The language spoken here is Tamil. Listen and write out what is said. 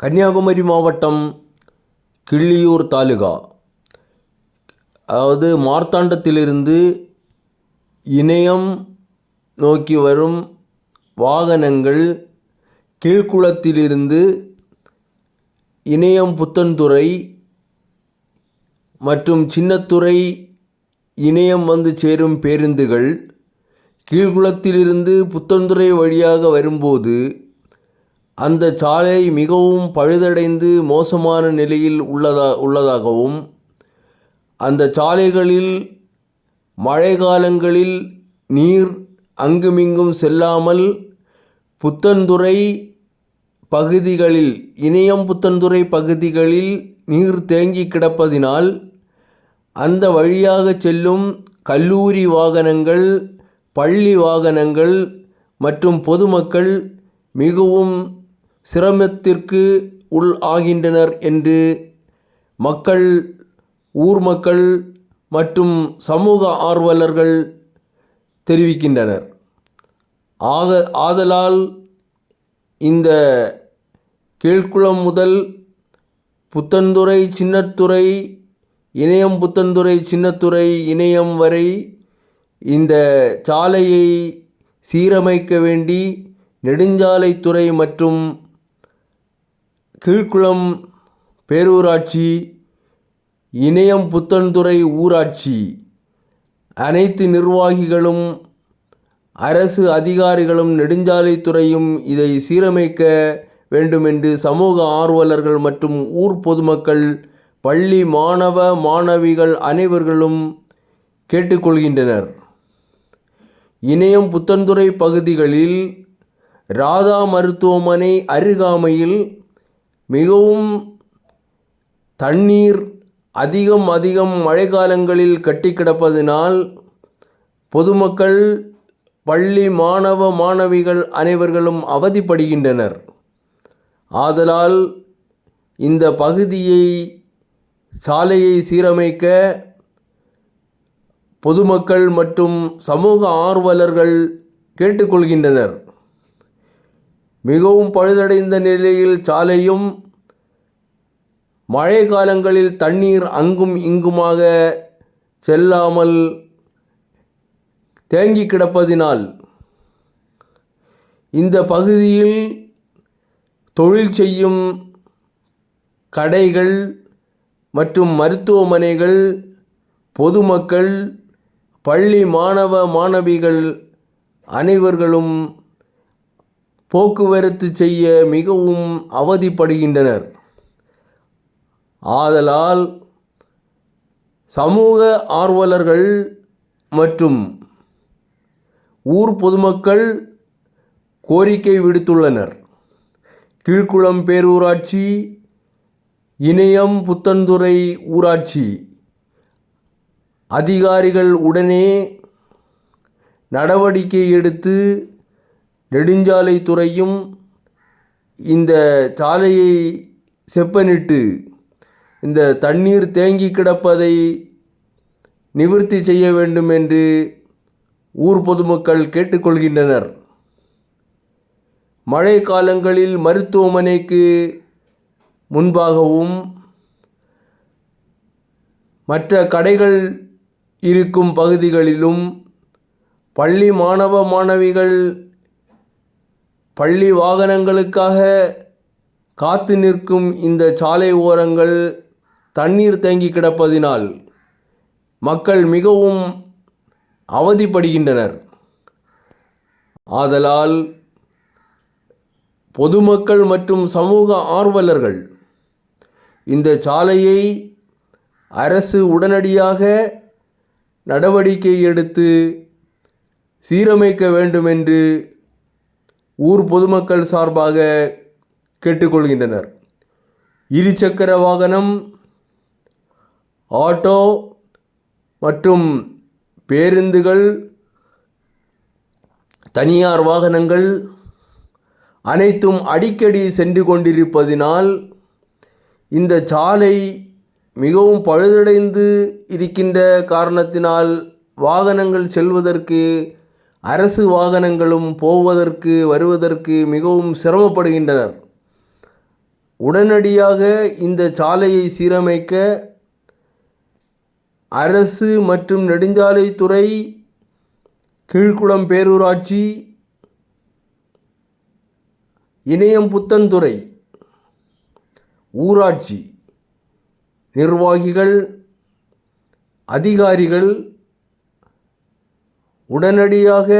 கன்னியாகுமரி மாவட்டம் கிள்ளியூர் தாலுகா. அதாவது மார்த்தாண்டத்திலிருந்து இணையம் நோக்கி வரும் வாகனங்கள் கீழ்குளத்திலிருந்து இணையம் புத்தன்துறை மற்றும் சின்னத்துறை இணையம் வந்து சேரும் பேருந்துகள் கீழ்குளத்திலிருந்து புத்தன்துறை வழியாக வரும்போது அந்த சாலை மிகவும் பழுதடைந்து மோசமான நிலையில் உள்ளதா உள்ளதாகவும் அந்த சாலைகளில் மழை காலங்களில் நீர் அங்குமிங்கும் செல்லாமல் புத்தன்துறை பகுதிகளில் இணையம் புத்தன்துறை பகுதிகளில் நீர் தேங்கி கிடப்பதினால் அந்த வழியாக செல்லும் கல்லூரி வாகனங்கள் பள்ளி வாகனங்கள் மற்றும் பொதுமக்கள் மிகவும் சிரமத்திற்கு உள் ஆகின்றனர் என்று மக்கள் ஊர் மக்கள் மற்றும் சமூக ஆர்வலர்கள் தெரிவிக்கின்றனர். ஆக ஆதலால் இந்த கீழ்குளம் முதல் புத்தன்துறை சின்னத்துறை இணையம் புத்தன்துறை சின்னத்துறை இணையம் வரை இந்த சாலையை சீரமைக்க வேண்டி நெடுஞ்சாலைத்துறை மற்றும் கீழ்குளம் பேரூராட்சி இணையம் புத்தன்துறை ஊராட்சி அனைத்து நிர்வாகிகளும் அரசு அதிகாரிகளும் நெடுஞ்சாலைத்துறையும் இதை சீரமைக்க வேண்டுமென்று சமூக ஆர்வலர்கள் மற்றும் ஊர் பொதுமக்கள் பள்ளி மாணவ மாணவிகள் அனைவர்களும் கேட்டுக்கொள்கின்றனர். இணையம் புத்தன்துறை பகுதிகளில் ராதா மருத்துவமனை அருகாமையில் மிகவும் தண்ணீர் அதிகம் அதிகம் மழைக்காலங்களில் கட்டி கிடப்பதினால் பொதுமக்கள் பள்ளி மாணவ மாணவிகள் அனைவர்களும் அவதிப்படுகின்றனர். ஆதலால் இந்த பகுதியை சாலையை சீரமைக்க பொதுமக்கள் மற்றும் சமூக ஆர்வலர்கள் கேட்டுக்கொள்கின்றனர். மிகவும் பழுதடைந்த நிலையில் சாலையும் மழை காலங்களில் தண்ணீர் அங்கும் இங்குமாக செல்லாமல் தேங்கி கிடப்பதினால் இந்த பகுதியில் தொழில் செய்யும் கடைகள் மற்றும் மருத்துவமனைகள் பொதுமக்கள் பள்ளி மாணவ மாணவிகள் அனைவர்களும் போக்குவரத்து செய்ய மிகவும் அவதிப்படுகின்றனர். ஆதலால் சமூக ஆர்வலர்கள் மற்றும் ஊர் பொதுமக்கள் கோரிக்கை விடுத்துள்ளனர். கீழ்குளம் பேரூராட்சி இணையம் புத்தன்துறை ஊராட்சி அதிகாரிகள் உடனே நடவடிக்கை எடுத்து நெடுஞ்சாலை துறையும் இந்த சாலையை செப்பனிட்டு இந்த தண்ணீர் தேங்கி கிடப்பதை நிவர்த்தி செய்ய வேண்டும் என்று ஊர் பொதுமக்கள் கேட்டுக்கொள்கின்றனர். மழை காலங்களில் மருத்துவமனைக்கு முன்பாகவும் மற்ற கடைகள் இருக்கும் பகுதிகளிலும் பள்ளி மாணவ மாணவிகள் பள்ளி வாகனங்களுக்காக காத்து நிற்கும் இந்த சாலை ஓரங்கள் தண்ணீர் தேங்கி கிடப்பதினால் மக்கள் மிகவும் அவதிப்படுகின்றனர். ஆதலால் பொதுமக்கள் மற்றும் சமூக ஆர்வலர்கள் இந்த சாலையை அரசு உடனடியாக நடவடிக்கை எடுத்து சீரமைக்க வேண்டும் என்று ஊர் பொதுமக்கள் சார்பாக கேட்டுக்கொள்கின்றனர். இருசக்கர வாகனம் ஆட்டோ மற்றும் பேருந்துகள் தனியார் வாகனங்கள் அனைத்தும் அடிக்கடி சென்று கொண்டிருப்பதினால் இந்த சாலை மிகவும் பழுதடைந்து இருக்கின்ற காரணத்தினால் வாகனங்கள் செல்வதற்கு அரசு வாகனங்களும் போவதற்கு வருவதற்கு மிகவும் சிரமப்படுகின்றனர். உடனடியாக இந்த சாலையை சீரமைக்க அரசு மற்றும் நெடுஞ்சாலைத்துறை கீழ்குளம் பேரூராட்சி இணையம் புத்தன்துறை ஊராட்சி நிர்வாகிகள் அதிகாரிகள் உடனடியாக